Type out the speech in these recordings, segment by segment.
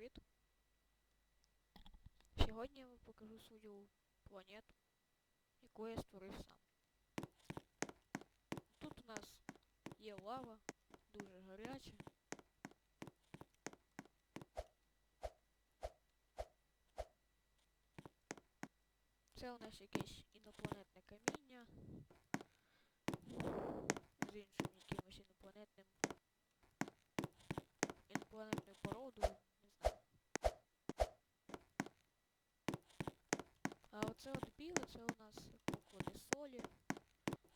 привіт! Сьогодні я вам покажу свою планету, яку я створив сам. Тут у нас є лава, дуже гаряча. Це у нас якесь інопланетне каміння. З іншим якимось інопланетним оце от біле, це у нас поклади солі.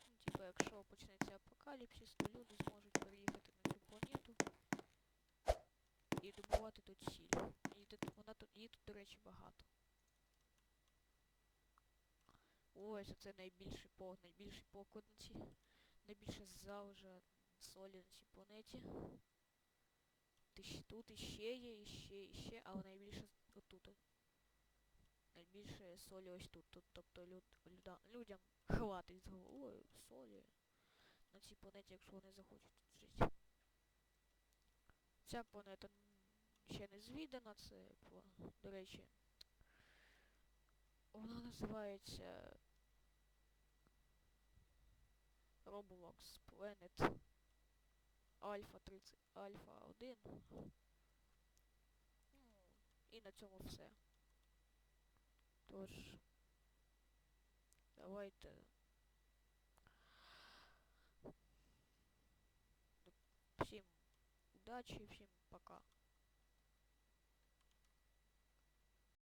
Ну, типа, якщо почнеться апокаліпсис, то люди зможуть переїхати на цю планету і добувати тут сіль. І тут, вона тут, її тут, до речі, багато. Ось це найбільший по, найбільший поклад на цій, найбільша залежа солі на цій планеті. Тут іще є, іще, іще, але найбільше. Найбільше солі ось тут. тут тобто люд, люда, людям хватить з головою солі на цій планеті, якщо вони захочуть тут жити. Ця планета ще не звідана, це, до речі, вона називається Roblox Planet Alpha 30 Alpha 1. Ну, і на цьому все. Тож, давайте. Всім удачі, всім пока.